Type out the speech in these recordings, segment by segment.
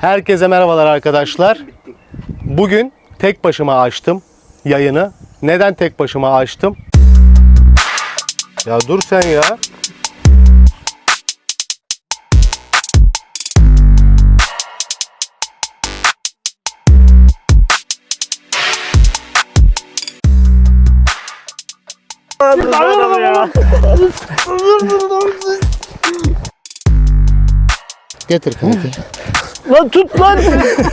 Herkese merhabalar arkadaşlar. Bugün tek başıma açtım yayını. Neden tek başıma açtım? Ya dur sen ya. Getir kanka. Lan tut lan.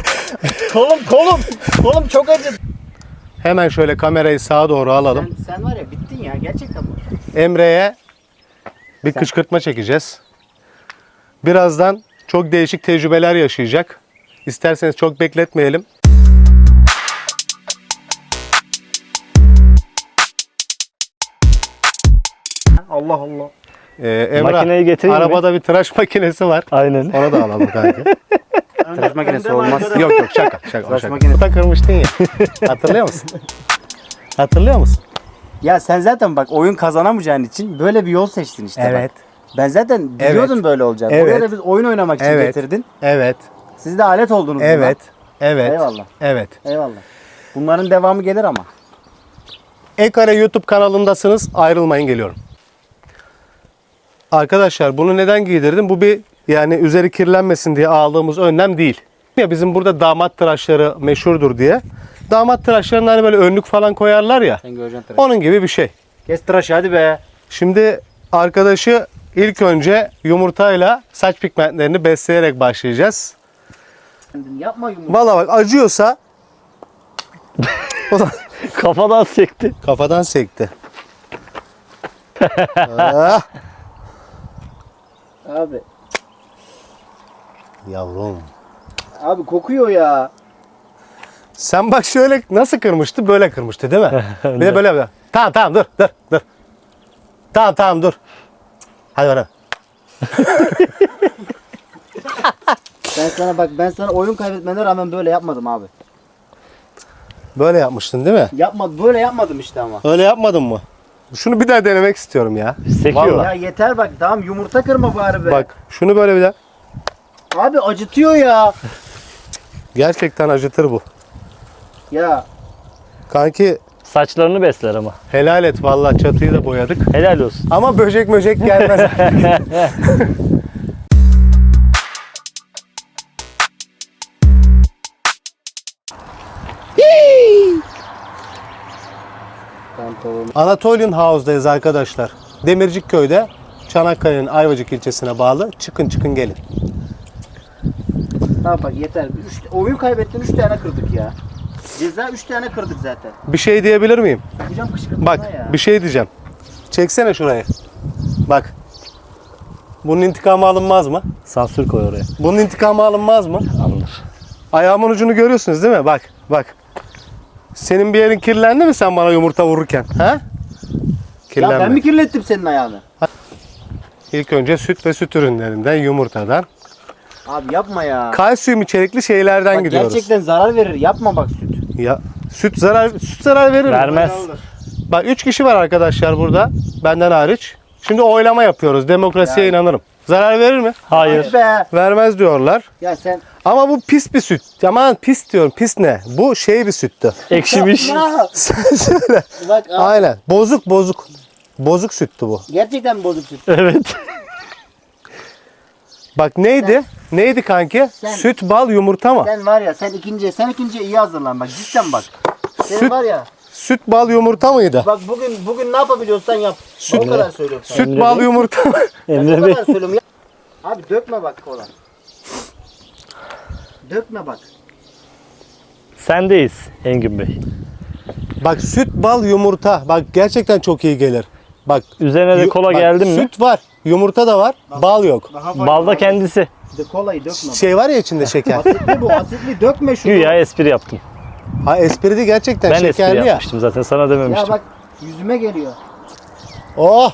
kolum kolum. Kolum çok acı. Hemen şöyle kamerayı sağa doğru alalım. Sen, sen var ya bittin ya gerçekten mi? Emre'ye bir kışkırtma çekeceğiz. Birazdan çok değişik tecrübeler yaşayacak. İsterseniz çok bekletmeyelim. Allah Allah. Ee, Emrah, Makineyi getireyim mi? arabada bir tıraş makinesi var. Aynen. Onu da alalım kanka. Tıraş makinesi olmaz. yok yok şaka şaka. Tıraş makinesi. Kuta kırmıştın ya. Hatırlıyor musun? Hatırlıyor musun? Ya sen zaten bak oyun kazanamayacağın için böyle bir yol seçtin işte Evet. bak. Ben zaten biliyordum böyle olacağını. Evet. Buraya da biz oyun oynamak için Evet. getirdin. Evet. Siz de alet oldunuz buna. Evet. Evet. Eyvallah. Evet. Eyvallah. Bunların devamı gelir ama. Ekare YouTube kanalındasınız. Ayrılmayın geliyorum. Arkadaşlar bunu neden giydirdim? Bu bir yani üzeri kirlenmesin diye aldığımız önlem değil. Ya bizim burada damat tıraşları meşhurdur diye. Damat tıraşlarında hani böyle önlük falan koyarlar ya. Sen göreceksin tıraş. Onun gibi bir şey. Kes tıraşı hadi be. Şimdi arkadaşı ilk önce yumurtayla saç pigmentlerini besleyerek başlayacağız. Yapma yumurta. Valla bak acıyorsa o Kafadan sekti. kafadan sekti. Ah, Abi. Yavrum. Abi kokuyor ya. Sen bak şöyle nasıl kırmıştı? Böyle kırmıştı değil mi? bir de böyle böyle. Tamam tamam dur dur dur. Tamam tamam dur. Hadi bana. Ben sana bak ben sana oyun kaybetmene rağmen böyle yapmadım abi. Böyle yapmıştın değil mi? Yapma böyle yapmadım işte ama. Öyle yapmadın mı? Şunu bir daha denemek istiyorum ya. Sekiyor. Vallahi. Ya yeter bak tamam yumurta kırma bari be. Bak şunu böyle bir daha. Abi acıtıyor ya. Gerçekten acıtır bu. Ya Kanki Saçlarını besler ama. helal et vallahi çatıyı da boyadık. Helal olsun. Ama böcek möcek gelmez. pantolon. Anatolian House'dayız arkadaşlar. Demircik köyde Çanakkale'nin Ayvacık ilçesine bağlı. Çıkın çıkın gelin. Tamam bak yeter. Üç, oyun kaybettin 3 tane kırdık ya. Ceza 3 tane kırdık zaten. Bir şey diyebilir miyim? Hocam kışkırtma Bak ya. bir şey diyeceğim. Çeksene şurayı. Bak. Bunun intikamı alınmaz mı? Sansür koy oraya. Bunun intikamı alınmaz mı? Alınır. Ayağımın ucunu görüyorsunuz değil mi? Bak bak. Senin bir yerin kirlendi mi sen bana yumurta vururken? Ha? Ya Kirlenme. ben mi kirlettim senin ayağını? İlk önce süt ve süt ürünlerinden, yumurtadan. Abi yapma ya. Kalsiyum içerikli şeylerden Bak gidiyoruz. gerçekten zarar verir. Yapma bak süt. Ya süt zarar süt zarar verir mi? Vermez. Bak 3 kişi var arkadaşlar burada. Benden hariç. Şimdi oylama yapıyoruz. Demokrasiye Yani. inanırım. Zarar verir mi? Hayır. Be. Vermez diyorlar. Ya sen Ama bu pis bir süt. Aman pis diyorum. Pis ne? Bu şey bir süttü. Ekşimiş. Sen söyle. Bak abi, Aynen. Bozuk bozuk. Bozuk süttü bu. gerçekten bozuk süt. evet. Bak neydi? Neydi kanki? Sen- Süt, bal, yumurta mı? Sen var ya sen ikinciye sen ikinciye iyi hazırlan bak cidden bak. Senin Süt- var ya Süt, bal, yumurta mıydı? bak bugün bugün ne yapabiliyorsan yap. Süt o kadar söylüyorum sana. Süt, bal, yumurta mı? Emre Bey. kadar söylüyorum. Ya. Abi dökme bak kola. Dökme bak. Sendeyiz Engin Bey. Bak süt, bal, yumurta. Bak gerçekten çok iyi gelir. Bak. Üzerine de yu- kola bak, geldi mi? Süt var, yumurta da var, bal yok. Balda kendisi. Bir de kolayı dökme. Şey var ya içinde şeker. Asitli bu asitli dökme şunu. Güya espri yaptım. ha esprili gerçekten Ben espri şekerli ya. yapmıştım zaten sana Ya dememiştim. bak yüzüme geliyor. Oh!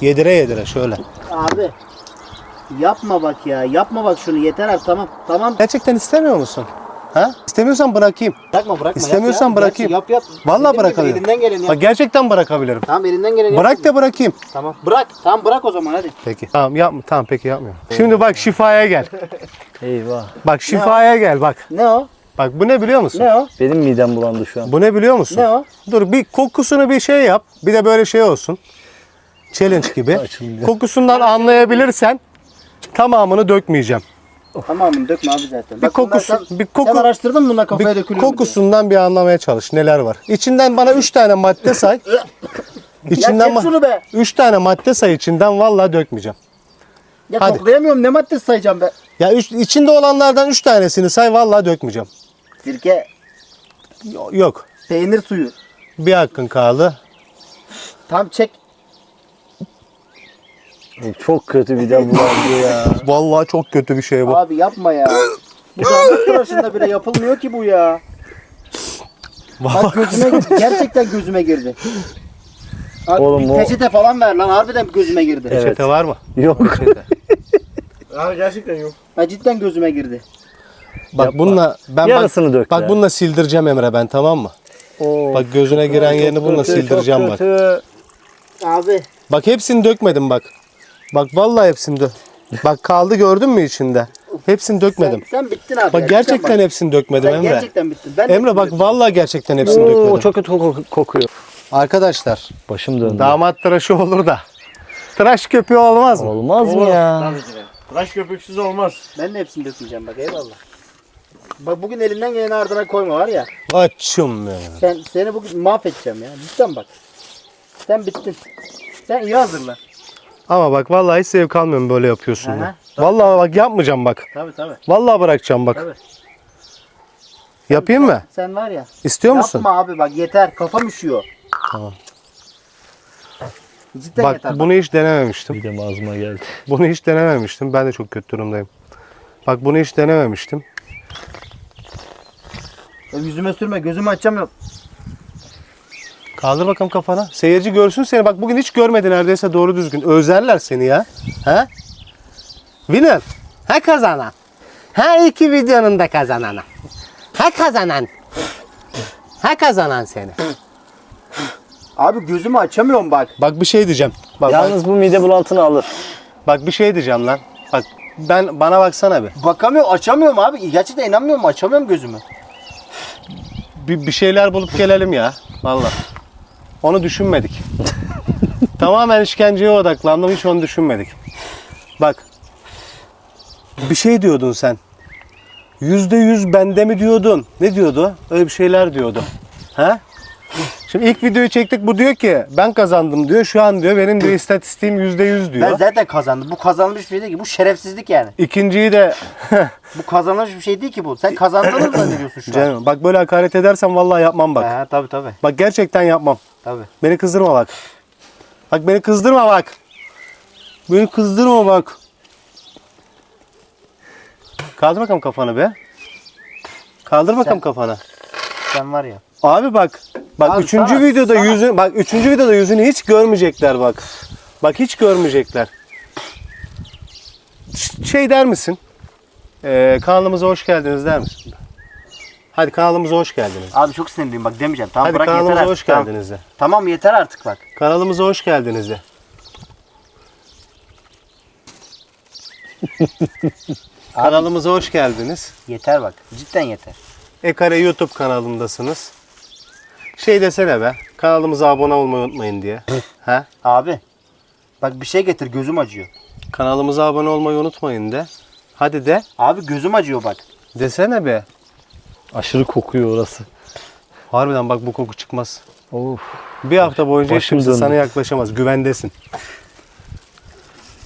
Yedire yedire şöyle. Abi yapma bak ya yapma bak şunu yeter artık tamam tamam. Gerçekten istemiyor musun? Ha? İstemiyorsan bırakayım. Bırakma bırakma. İstemiyorsan yap ya. bırakayım. Yap yap. Vallahi bırakabilirim. Elinden geleni yap. Bak gerçekten bırakabilirim. Tamam elinden geleni. Bırak da bırakayım. Tamam. Bırak. Tamam bırak o zaman hadi. Peki. Tamam yapma. Tamam peki yapmıyorum. Şimdi bak şifaya gel. Eyvah. Bak şifaya gel bak. Ne o? Bak bu ne biliyor musun? Ne o? Benim midem bulandı şu an. Bu ne biliyor musun? Ne o? Dur bir kokusunu bir şey yap. Bir de böyle şey olsun. Challenge gibi. Açılmıyor. Kokusundan anlayabilirsen tamamını dökmeyeceğim. Tamamını dökme abi zaten. Bir Bak bunlar kokusu- sen, bir koku- sen araştırdın mı bunlar kafaya Bir dökülüyor mu diye? kokusundan bir anlamaya çalış. Neler var? İçinden bana 3 tane madde say. İçinden çek şunu be. 3 tane madde say içinden vallahi dökmeyeceğim. Ya Hadi. koklayamıyorum ne maddesi sayacağım be. Ya üç, içinde olanlardan 3 tanesini say vallahi dökmeyeceğim. Sirke, Yo- Yok. peynir suyu. Bir hakkın kaldı. Tam çek. Çok kötü midem bulandı ya. Vallahi çok kötü bir şey bu. Abi yapma ya. Bu damat tıraşında bile yapılmıyor ki bu ya. Bak gözüme girdi. Gerçekten gözüme girdi. Abi Oğlum bir o- peçete falan ver lan. Harbiden gözüme girdi. Evet. Çete var mı? Yok. Abi gerçekten yok. Ha, cidden gözüme girdi. Bak Yapma. bununla ben bak, Yarısını dök bak bununla sildireceğim Emre ben tamam mı? Oo. Bak gözüne giren yerini bununla Kötü, çok sildireceğim bak. kötü. Abi. Bak hepsini dökmedim bak. Bak vallahi hepsini dök. Bak kaldı gördün mü içinde? Hepsini dökmedim. Sen, sen bittin abi. Bak ya. gerçekten Cidden hepsini dökmedim bak. Sen Emre. gerçekten bittin. Ben Emre bak vallahi gerçekten hepsini Oo, dökmedim. çok kötü koku- kokuyor. Arkadaşlar Başım döndü. damat tıraşı olur da tıraş köpüğü olmaz mı? Olmaz mı ya? Tıraş köpüksüz olmaz. Ben de hepsini dökmeyeceğim bak eyvallah. Bak bugün elinden geleni ardına koyma var ya. Açım ya. Sen seni bugün mahvedeceğim ya. Cidden bak. Sen bittin. Sen iyi hazırla. Ama bak vallahi hiç zevk almıyorum böyle yapıyorsun Aha, ya. Vallahi bak yapmayacağım bak. Tabii tabii. Vallahi bırakacağım bak. Tabii. Yapayım mı? Sen var ya. İstiyor musun? Yapma abi bak yeter. Kafam üşüyor. Tamam. Cidden Bak yeter. bunu hiç denememiştim. Midem ağzıma geldi. Bunu hiç denememiştim. Ben de çok kötü durumdayım. Bak bunu hiç denememiştim. Ya yüzüme sürme gözümü açamıyorum. Kaldır bakalım kafana. Seyirci görsün seni. Bak bugün hiç görmedi neredeyse doğru düzgün. Özlerler seni ya. Ha? Winner. Ha kazanan. Ha iki videonun da kazananı. Ha kazanan. Ha kazanan seni. Abi gözümü açamıyorum bak. Bak bir şey diyeceğim. Bak, bak, Yalnız bu mide bulantını alır. bak bir şey diyeceğim lan. Bak ben bana baksana bir. Bakamıyorum açamıyorum abi. Gerçekten inanmıyorum açamıyorum gözümü. bir, bir şeyler bulup gelelim ya. Vallahi. Onu düşünmedik. Tamamen işkenceye odaklandım. Hiç onu düşünmedik. Bak. Bir şey diyordun sen. Yüzde yüz bende mi diyordun? Ne diyordu? Öyle bir şeyler diyordu. Ha? Şimdi ilk videoyu çektik. Bu diyor ki ben kazandım diyor. Şu an diyor benim de istatistiğim yüzde yüz Ben diyor. zaten kazandım. Bu kazanmış bir şey değil ki. Bu şerefsizlik yani. İkinciyi de Bu kazanılmış bir şey değil ki bu. Sen kazandığını mı zannediyorsun şu an? canım bak böyle hakaret edersen vallahi yapmam bak. Ha, tabii tabii. Bak gerçekten yapmam. tabii. Beni kızdırma bak. Bak beni kızdırma bak. Beni kızdırma bak. Kaldır bakalım kafanı be. Kaldır bakalım Sen- kafanı. Sen var ya. Abi bak. Bak Abi üçüncü sana- videoda sana- yüzün bak üçüncü videoda yüzünü hiç görmeyecekler bak. Bak hiç görmeyecekler. Ş- Şey der misin? Ee, kanalımıza hoş geldiniz der misin? Hadi kanalımıza hoş geldiniz. Abi çok sinirliyim bak demeyeceğim. Tamam Hadi bırak yeter kanalımıza artık. hoş Tamam. geldiniz de. Tamam yeter artık bak. Kanalımıza hoş geldiniz de. Kanalımıza hoş geldiniz. Yeter bak. Cidden yeter. Ekare YouTube kanalındasınız. Şey desene be. Kanalımıza abone olmayı unutmayın diye. ha? Abi. Bak bir şey getir gözüm acıyor. Kanalımıza abone olmayı unutmayın de. Hadi de. Abi gözüm acıyor bak. Desene be. Aşırı kokuyor orası. Harbiden bak bu koku çıkmaz. Of. Bir hafta boyunca hiç Başım kimse döndü. sana yaklaşamaz. Güvendesin.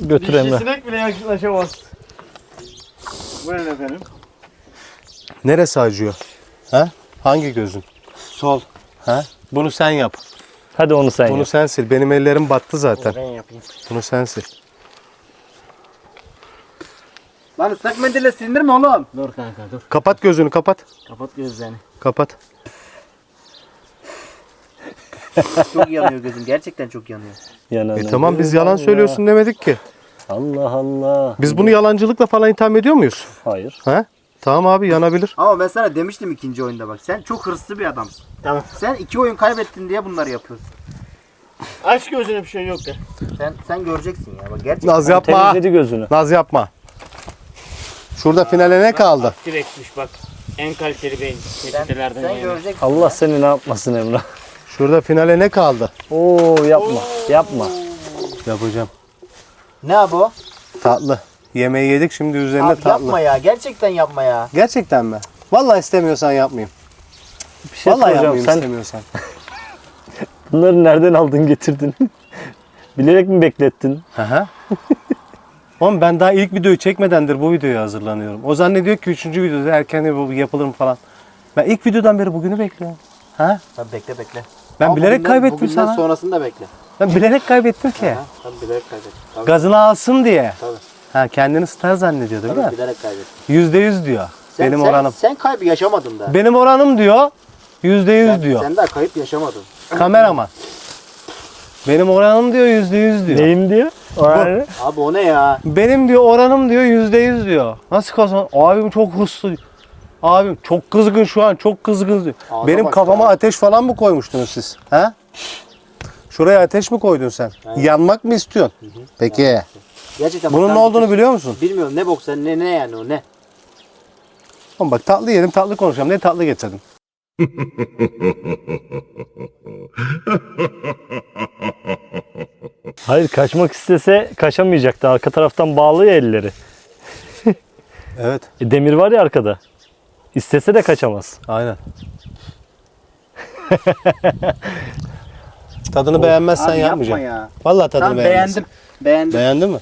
Götür Bir Emre. sinek bile yaklaşamaz. Buyurun efendim. Neresi acıyor? Ha? Hangi gözün? Sol. Ha? Bunu sen yap. Hadi onu sen Bunu yap. sen sil. Benim ellerim battı zaten. Ben yapayım. Bunu sen sil. Lan ıslak mendille silinir oğlum? Dur kanka dur. Kapat gözünü kapat. Kapat gözlerini. Kapat. Çok yanıyor gözüm. Gerçekten çok yanıyor. Yanına. E tamam biz yalan söylüyorsun demedik ki. Allah Allah. Biz bunu yalancılıkla falan itham ediyor muyuz? Hayır. Ha? Tamam abi yanabilir. Ama ben sana demiştim ikinci oyunda bak. Sen çok hırslı bir adamsın. Tamam. Sen iki oyun kaybettin diye bunları yapıyorsun. Aç gözüne bir şey yok ya. Sen sen göreceksin ya. Bak gerçekten. Naz yapma. Temizledi gözünü. Naz yapma. Şurada finale ne kaldı? Direktmiş bak. En kaliteli beyin. Sen, sen yani. göreceksin. Allah ya. seni ne yapmasın Emrah. Şurada finale ne kaldı? Oo yapma. Yapma. Yapacağım. Ne o? Tatlı. Yemeği yedik şimdi üzerine Abi tatlı. yapma ya. Gerçekten yapma ya. Gerçekten mi? Vallahi istemiyorsan yapmayayım. Bir şey Vallahi soracağım. yapmayayım Sen istemiyorsan. bunları nereden aldın getirdin? Bilerek mi beklettin? Aha. Oğlum ben daha ilk videoyu çekmedendir bu videoya hazırlanıyorum. O zannediyor ki üçüncü videoda erken bu yapılır mı falan. Ben ilk videodan beri bugünü bekliyorum. Ha? Tabii bekle bekle. Ben Ama bilerek bugünden- kaybettim bugünden sana. sonrasını da bekle. Ben bilerek kaybettim ki. Ha, tabii bilerek kaybettin. Tabii, Gazını alsın diye. Tabii. Ha kendini star zannediyor değil tabii mi? bilerek kaybettin. Yüzde yüz diyor. Sen, Benim sen, oranım. Sen kaybı yaşamadın da. Benim oranım diyor. Yüzde yüz sen, diyor. Sen daha kayıp yaşamadın. Kameraman. Benim oranım diyor yüzde yüz diyor. Neyim diyor? Orayı. Abi o ne ya? Benim diyor oranım diyor yüzde yüz diyor. Nasıl kazan? Abim çok hırslı. Abim çok kızgın şu an çok kızgın diyor. Ağza Benim bak kafama ya. ateş falan mı koymuştunuz siz? Ha? Şuraya ateş mi koydun sen? Yanmak mı istiyorsun? Peki. Gerçekten Bunun ne olduğunu biliyor musun? Bilmiyorum ne bok sen ne ne yani o ne? Oğlum bak tatlı yedim tatlı konuşacağım. Ne tatlı getirdim? Hayır kaçmak istese kaçamayacaktı. Arka taraftan bağlı ya elleri. Evet. E, demir var ya arkada. İstese de kaçamaz. Aynen. Tadını beğenmezsen Abi yapma yapmayacağım. ya. Vallahi tadını Tamam beğenmezsin. beğendim. Beğendim. Beğendin mi?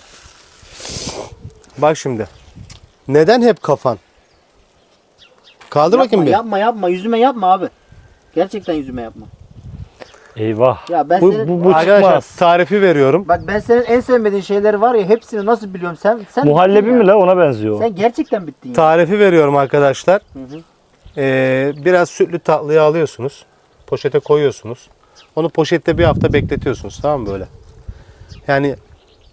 Bak şimdi. Neden hep kafan? Kaldır yapma, bakayım bir. Yapma yapma yüzüme yapma abi. Gerçekten yüzüme yapma. Eyvah. Ya ben bu, senin- bu, bu Arkadaşlar çıkmaz. tarifi veriyorum. Bak ben senin en sevmediğin şeyleri var ya hepsini nasıl biliyorum sen sen Muhallebi mi la ona benziyor. Sen gerçekten bittin ya. Tarifi veriyorum arkadaşlar. Hı hı. Ee, biraz sütlü tatlıyı alıyorsunuz. Poşete koyuyorsunuz. Onu poşette bir hafta bekletiyorsunuz. Tamam mı böyle? Yani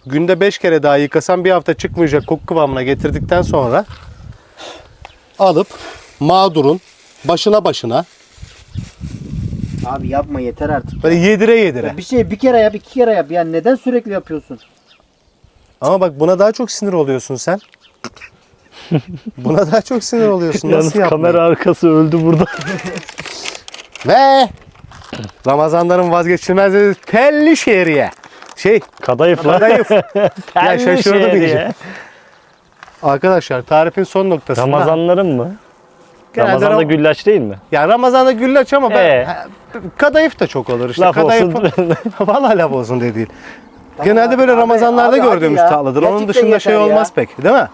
günde 5 kere daha yıkasan bir hafta çıkmayacak koku kıvamına getirdikten sonra alıp mağdurun başına başına Abi yapma yeter artık. böyle yedire yedire. Ya bir şey bir kere yap iki kere yap. Yani neden sürekli yapıyorsun? Ama bak buna daha çok sinir oluyorsun sen. buna daha çok sinir oluyorsun. Yalnız Nasıl yapmayayım? kamera arkası öldü burada. Ve Ramazanların vazgeçilmez telli şehriye. Şey Kadayıf la. kadayıf. ya şaşırdım şehriye. iyice. Arkadaşlar tarifin son noktasında. Ramazanların mı? Genelde Ramazan'da Ram- güllaç değil mi? Ya Ramazan'da güllaç ama ben Ee? kadayıf da çok olur işte. Laf kadayıf olsun. Vallahi laf olsun diye değil. Genelde abi, böyle abi, Ramazanlarda abi, gördüğümüz ya. tatlıdır. Onun Gerçekten dışında şey yeter ya. olmaz pek, değil mi?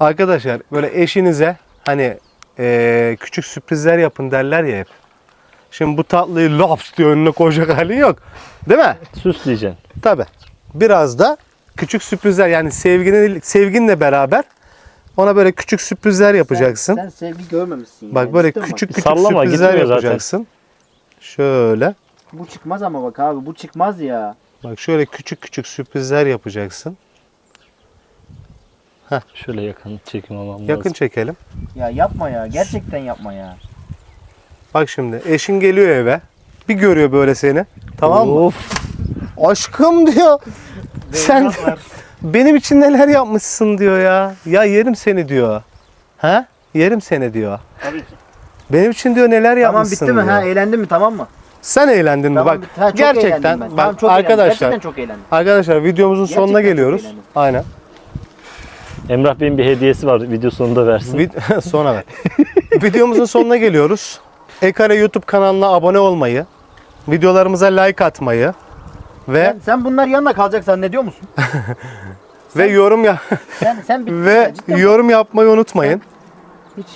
Arkadaşlar böyle eşinize hani eee, küçük sürprizler yapın derler ya hep. Şimdi bu tatlıyı laps diye önüne koyacak halin yok. Değil mi? Süsleyeceksin. Tabi. Biraz da küçük sürprizler yani sevginin sevginle beraber ona böyle küçük sürprizler yapacaksın. Sen, sen sevgi görmemişsin. bak yani. böyle bak. küçük küçük Sallama, sürprizler gitmiyor zaten. yapacaksın. Şöyle. Bu çıkmaz ama bak abi bu çıkmaz ya. Bak şöyle küçük küçük sürprizler yapacaksın. Şöyle yakın çekim almam Yakın lazım. çekelim. Ya yapma ya. Gerçekten yapma ya. Bak şimdi eşin geliyor eve. Bir görüyor böyle seni. Tamam mı? Of. Aşkım diyor. Sen benim için neler yapmışsın diyor ya. Ya yerim seni diyor. Ha? Yerim seni diyor. Tabii ki. Benim için diyor neler Tamam yapmışsın bitti mi? diyor. Ha eğlendin mi? Tamam mı? Sen eğlendin mi? Tamam, Bak bitti. Ha, çok gerçekten eğlendim ben. bak Tamam, çok eğlendim. arkadaşlar Gerçekten çok eğlendim. arkadaşlar videomuzun sonuna Gerçekten çok geliyoruz. eğlendim. Aynen. Emrah Bey'in bir hediyesi var. Video sonunda versin. Vid- sonra ver. Videomuzun sonuna geliyoruz. Ekare YouTube kanalına abone olmayı, videolarımıza like atmayı ve Sen, sen bunlar yanına kalacak zannediyor musun? ve yorum ya Sen sen bittin ve ya, cidden bak. yorum yapmayı unutmayın. Hiç.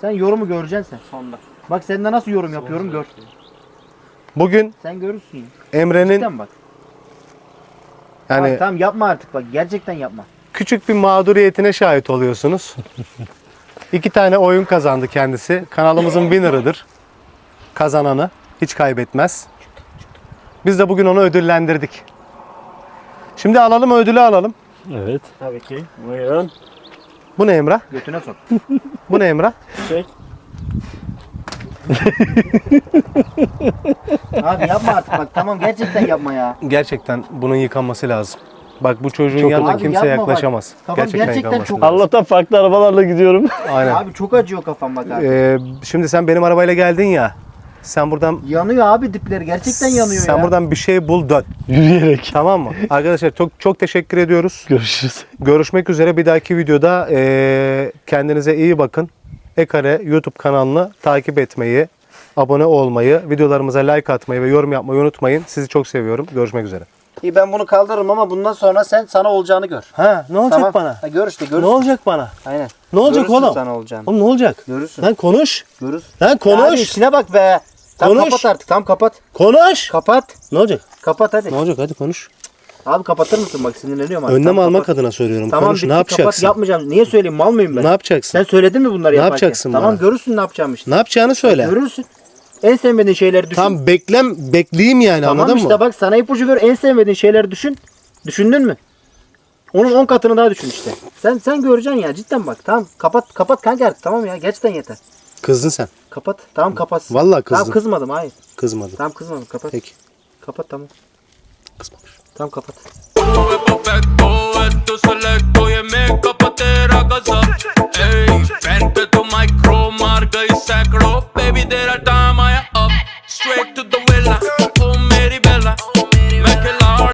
Sen yorumu göreceksin sen sonunda. Bak sende nasıl yorum yapıyorum gör. Bugün Sen görürsün. Emre'nin Cidden bak. yani Bak, tamam yapma artık bak. Gerçekten yapma. küçük bir mağduriyetine şahit oluyorsunuz. İki tane oyun kazandı kendisi. Kanalımızın winner'ıdır. Kazananı hiç kaybetmez. Biz de bugün onu ödüllendirdik. Şimdi alalım ödülü alalım. Evet. Tabii ki. Buyurun. Bu ne Emrah? Götüne sok. Bu ne Emrah? Şey. Abi yapma artık bak tamam gerçekten yapma ya. Gerçekten bunun yıkanması lazım. Bak bu çocuğun Çok- yanına Abi kimse yapma bak. yaklaşamaz. Tamam, gerçekten, gerçekten yıkanması çok-. Allah'tan farklı arabalarla gidiyorum. Aynen. Abi çok acıyor kafam bak abi. Ee, şimdi sen benim arabayla geldin ya. Sen buradan yanıyor abi dipleri gerçekten yanıyor sen ya. buradan bir şey bul dön. Yürüyerek. Tamam mı? Arkadaşlar çok çok teşekkür ediyoruz. Görüşürüz. Görüşmek üzere bir dahaki videoda. Ee, kendinize iyi bakın. Ekare YouTube kanalını takip etmeyi, abone olmayı, videolarımıza like atmayı ve yorum yapmayı unutmayın. Sizi çok seviyorum. Görüşmek üzere. İyi ben bunu kaldırırım ama bundan sonra sen sana olacağını gör. Ha ne olacak Tamam. bana? Ha, gör işte görürsün. Ne olacak bana? Aynen. Ne olacak Görürsün oğlum? sana olacağını. Oğlum ne olacak? Görürsün. Lan konuş. Görürsün. Lan Hadi konuş. işine bak be. Konuş. kapat artık. Tamam kapat. Konuş. Kapat. Ne olacak? Kapat hadi. Ne olacak? Hadi konuş. Abi kapatır mısın bak sinirleniyorum artık. Önlem Tamam, almak kapat. adına söylüyorum. Tamam konuş. bitti, Ne yapacaksın? Kapat yapmayacağım. Niye söyleyeyim mal mıyım ben? Ne yapacaksın? Sen söyledin mi bunları Ne yapacaksın Tamam bana? görürsün ne yapacağım işte. Ne yapacağını söyle. Görürsün. En sevmediğin şeyleri düşün. Tam beklem bekleyeyim yani Tamam anladın işte mı? bak sana ipucu ver en sevmediğin şeyleri düşün. Düşündün mü? Onun 10 katını daha düşün işte. Sen sen göreceksin ya cidden bak. Tamam kapat kapat kanka artık tamam ya gerçekten yeter. Kızdın sen. Kapat. Tamam kapat. Vallahi kızdım. Tamam kızmadım hayır. Kızmadın. Tamam kızmadım kapat. Peki. Kapat tamam. Kızmamış. Tamam kapat. Straight to the villa.